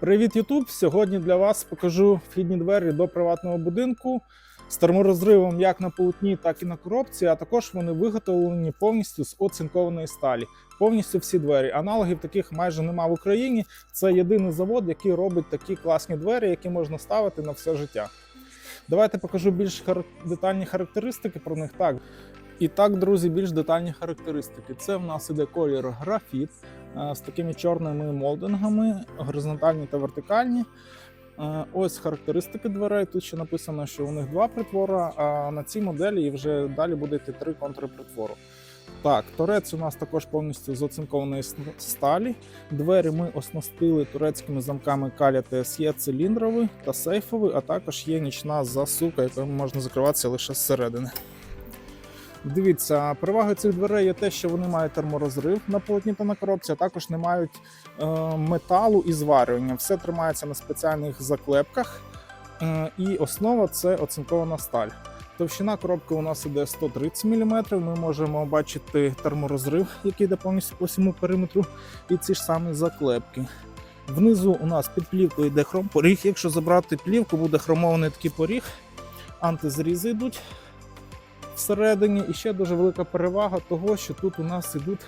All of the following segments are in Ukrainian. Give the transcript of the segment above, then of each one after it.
Привіт, Ютуб! Сьогодні для вас покажу вхідні двері до приватного будинку з терморозривом як на полотні, так і на коробці. А також вони виготовлені повністю з оцинкованої сталі. Повністю всі двері. Аналогів таких майже нема в Україні. Це єдиний завод, який робить такі класні двері, які можна ставити на все життя. Давайте покажу більш детальні характеристики про них. Так. І так, друзі, більш детальні характеристики. Це в нас іде колір графіт е, з такими чорними молдингами, горизонтальні та вертикальні. Е, Ось характеристики дверей. Тут ще написано, що у них два притвора, а на цій моделі вже далі буде йти три контури притвору. Так, торець у нас також повністю з оцинкованої сталі. Двері ми оснастили турецькими замками Каля TSE циліндровий та сейфовий, а також є нічна засука, яку можна закриватися лише зсередини. Дивіться, перевагою цих дверей є те, що вони мають терморозрив на полотні та на коробці, а також не мають е, металу і зварювання. Все тримається на спеціальних заклепках. Е, і основа це оцинкована сталь. Товщина коробки у нас іде 130 мм. Ми можемо бачити терморозрив, який йде повністю по всьому периметру, і ці ж самі заклепки. Внизу у нас під плівкою йде хромпоріг. Якщо забрати плівку, буде хромований такий поріг. Антизрізи йдуть всередині. І ще дуже велика перевага того, що тут у нас ідуть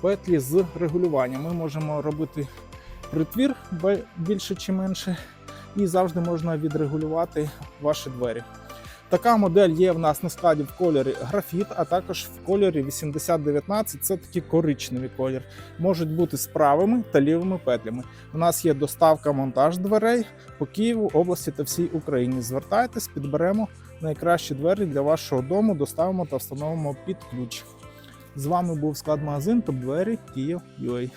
петлі з регулюванням. Ми можемо робити притвір більше чи менше, і завжди можна відрегулювати ваші двері. Така модель є в нас на складі в кольорі графіт, а також в кольорі 8019. Це такий коричневий колір. Можуть бути з правими та лівими петлями. У нас є доставка монтаж дверей по Києву, області та всій Україні. Звертайтесь, підберемо найкращі двері для вашого дому, доставимо та встановимо під ключ. З вами був склад магазин Топ Двері Київ UA.